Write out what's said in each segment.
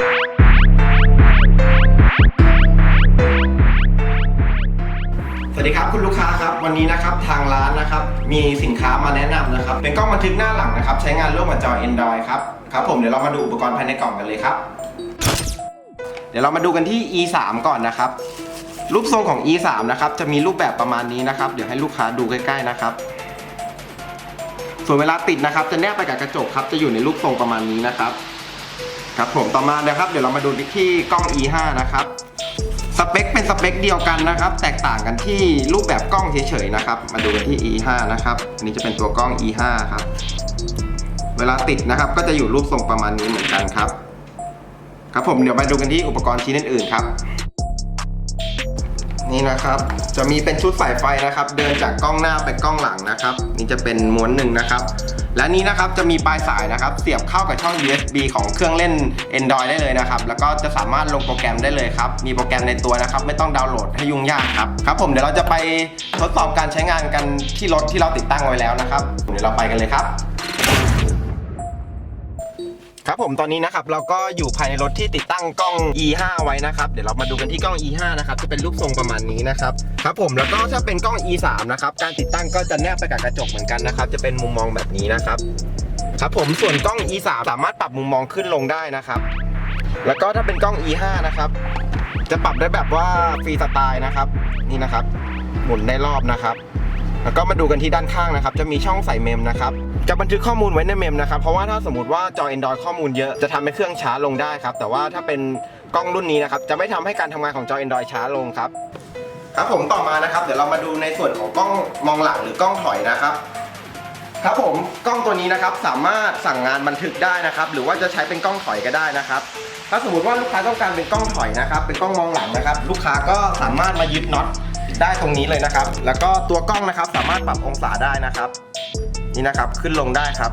สวัสดีครับคุณลูกค้าครับวันนี้นะครับทางร้านนะครับมีสินค้ามาแนะนำนะครับ เป็นกล้องบันทึกหน้าหลังนะครับ ใช้งานร่วมกับจอ Android ครับครับผมเดี๋ยวเรามาดูอุปกรณ์ภายในกล่องกันเลยครับ เดี๋ยวเรามาดูกันที่ E3 ก่อนนะครับ รูปทรงของ E3 นะครับจะมีรูปแบบประมาณนี้นะครับ เดี๋ยวให้ลูกค้าดูใกล้ๆนะครับ ส่วนเวลาติดนะครับ จะแนบไปกับกระจกครับจะอยู่ในรูปทรงประมาณนี้นะครับ ครับผมต่อมานะครับ เดี๋ยวเรามาดูที่กล้อง E5 นะครับสเปคเป็นสเปคเดียวกันนะครับ แตกต่างกันที่รูปแบบกล้องเฉยๆนะครับ มาดูกันที่ E5 นะครับอันนี้จะเป็นตัวกล้อง E5 ครับเวลาติดนะครับ ก็จะอยู่รูปทรงประมาณนี้เหมือนกันครับ ครับผมเดี๋ยวมาดูกันที่อุปกรณ์ชิ้นอื่นๆครับ นี่นะครับ จะมีเป็นชุดสายไฟนะครับ เดินจากกล้องหน้าไปกล้องหลังนะครับ นี่จะเป็นม้วนหนึ่งนะครับ และนี้นะครับจะมีปลายสายนะครับเสียบเข้ากับช่อง USB ของเครื่องเล่น Android ได้เลยนะครับ แล้วก็จะสามารถลงโปรแกรมได้เลยครับ มีโปรแกรมในตัวนะครับ ไม่ต้องดาวน์โหลดให้ยุ่งยากครับ ครับผมเดี๋ยวเราจะไปทดสอบการใช้งานกันที่รถที่เราติดตั้งไว้แล้วนะครับ เดี๋ยวเราไปกันเลยครับ ครับผมตอนนี้นะครับเราก็อยู่ภายในรถที่ติดตั้งกล้อง E5 ไว้นะครับเดี๋ยวเรามาดูกันที่กล้อง E5 นะครับจะเป็นรูปทรงประมาณนี้นะครับครับผมแล้วก็ถ้าเป็นกล้อง E3 นะครับการติดตั้งก็จะแนบไปกับกระจกเหมือนกันนะครับจะเป็นมุมมองแบบนี้นะครับครับผมส่วนกล้อง E3 สามารถปรับมุมมองขึ้นลงได้นะครับแล้วก็ถ้าเป็นกล้อง E5 นะครับจะปรับได้แบบว่าฟรีสไตล์นะครับนี่นะครับ หมุนได้รอบนะครับ แล้วก็มาดูกันที่ด้านข้างนะครับ จะมีช่องใส่เมมนะครับ จะบันทึกข้อมูลไว้ในเมมนะครับ เพราะว่าถ้าสมมติว่าจอ Android ข้อมูลเยอะจะทำให้เครื่องช้าลงได้ครับ แต่ว่าถ้าเป็นกล้องรุ่นนี้นะครับจะไม่ทำให้การทำงานของจอ Android ช้าลงครับครับผมต่อมานะครับ เดี๋ยวเรามาดูในส่วนของกล้องมองหลังหรือกล้องถอยนะครับ ครับผมกล้องตัวนี้นะครับสามารถสั่งงานบันทึกได้นะครับ หรือว่าจะใช้เป็นกล้องถอยก็ได้นะครับถ้าสมมติว่าลูกค้าต้องการเป็นกล้องถอยนะครับ เป็นกล้องมองหลังนะครับ ลูกค้าก็สามารถมายึดน็อต ได้ตรงนี้เลยนะครับ แล้วก็ตัวกล้องนะครับสามารถปรับองศาได้นะครับ นี่นะครับขึ้นลงได้ครับ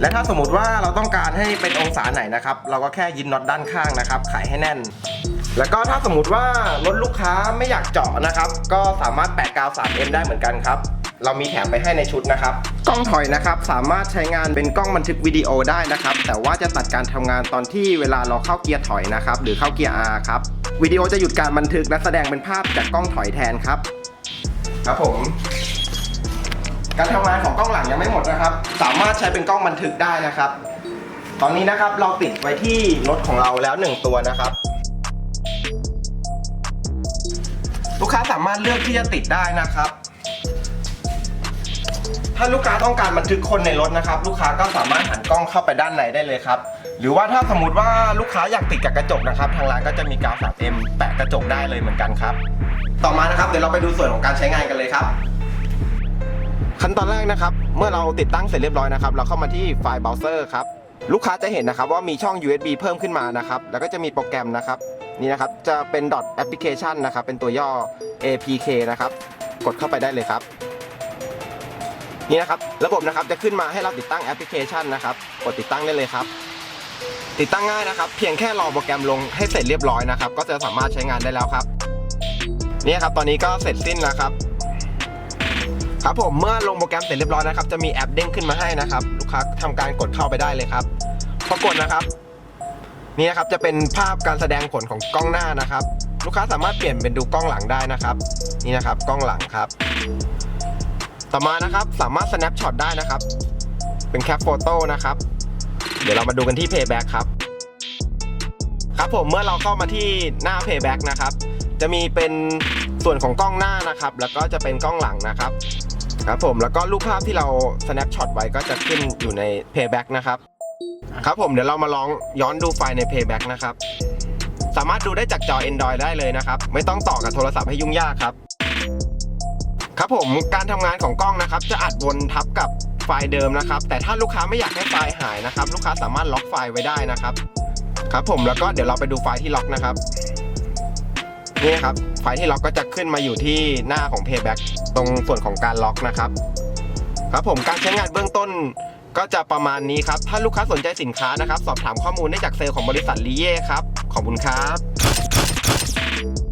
และถ้าสมมติว่าเราต้องการให้เป็นองศาไหนนะครับ เราก็แค่ยึดน็อตด้านข้างนะครับไขให้แน่น แล้วก็ถ้าสมมติว่ารถลูกค้าไม่อยากเจาะนะครับ ก็สามารถแปะกาว 3M ได้เหมือนกันครับ เรามีแถมไปให้ในชุดนะครับ กล้องถอยนะครับ สามารถใช้งานเป็นกล้องบันทึกวิดีโอได้นะครับ แต่ว่าจะตัดการทำงานตอนที่เวลาเราเข้าเกียร์ถอยนะครับ หรือเข้าเกียร์ R ครับวิดีโอจะหยุดการบันทึกและแสดงเป็นภาพจากกล้องถอยแทนครับ ครับผม การทำงานของกล้องหลังยังไม่หมดนะครับ สามารถใช้เป็นกล้องบันทึกได้นะครับ ตอนนี้นะครับเราติดไว้ที่รถของเราแล้วหนึ่งตัวนะครับลูกค้าสามารถเลือกที่จะติดได้นะครับ ถ้าลูกค้าต้องการบันทึกคนในรถนะครับ ลูกค้าก็สามารถหันกล้องเข้าไปด้านในได้เลยครับ หรือว่าถ้าสมมติว่าลูกค้าอยากติดกับกระจกนะครับ ทางร้านก็จะมีกาว 3M แปะกระจกได้เลยเหมือนกันครับ ต่อมานะครับเดี๋ยวเราไปดูส่วนของการใช้งานกันเลยครับ ขั้นตอนแรกนะครับ เมื่อเราติดตั้งเสร็จเรียบร้อยนะครับ เราเข้ามาที่ไฟล์เบราว์เซอร์ครับลูกค้าจะเห็นนะครับว่ามีช่อง USB เพิ่มขึ้นมานะครับ แล้วก็จะมีโปรแกรมนะครับนี่นะครับจะเป็น application นะครับเป็นตัวย่อ APK นะครับกดเข้าไปได้เลยครับ นี่นะครับระบบนะครับจะขึ้นมาให้เราติดตั้งแอปพลิเคชันนะครับกดติดตั้งได้เลยครับ ติดตั้งง่ายนะครับ เพียงแค่รอโปรแกรมลงให้เสร็จเรียบร้อยนะครับ ก็จะสามารถใช้งานได้แล้วครับนี่ครับ ตอนนี้ก็เสร็จสิ้นแล้วครับ ครับผมเมื่อลงโปรแกรมเสร็จเรียบร้อยนะครับจะมีแอปเด้งขึ้นมาให้นะครับ ลูกค้าทำการกดเข้าไปได้เลยครับพอกดนะครับนี่นะครับจะเป็นภาพการแสดงผลของกล้องหน้านะครับ ลูกค้าสามารถเปลี่ยนเป็นดูกล้องหลังได้นะครับ นี่นะครับกล้องหลังครับ ต่อมานะครับสามารถ snap shot ได้นะครับ เป็นแคปโฟโต้นะครับ เดี๋ยวเรามาดูกันที่ payback ครับ ครับผมเมื่อเราเข้ามาที่หน้า payback นะครับ จะมีเป็นส่วนของกล้องหน้านะครับ แล้วก็จะเป็นกล้องหลังนะครับครับผมแล้วก็รูปภาพที่เรา snap shot ไว้ก็จะขึ้นอยู่ใน payback นะครับ ครับผมเดี๋ยวเรามาลองย้อนดูไฟล์ใน payback นะครับ สามารถดูได้จากจอ Android ได้เลยนะครับ ไม่ต้องต่อกับโทรศัพท์ให้ยุ่งยากครับ ครับผมการทำงานของกล้องนะครับ จะอัดวนทับกับไฟล์เดิมนะครับ แต่ถ้าลูกค้าไม่อยากให้ไฟล์หายนะครับ ลูกค้าสามารถล็อกไฟล์ไว้ได้นะครับ ครับผมแล้วก็เดี๋ยวเราไปดูไฟล์ที่ล็อกนะครับนี่ครับไฟล์ที่ล็อกก็จะขึ้นมาอยู่ที่หน้าของ Payback ตรงส่วนของการล็อกนะครับ ครับผมการใช้งานเบื้องต้นก็จะประมาณนี้ครับ ถ้าลูกค้าสนใจสินค้านะครับ สอบถามข้อมูลได้จากเซลล์ของบริษัทลีเย่ครับ ขอบคุณครับ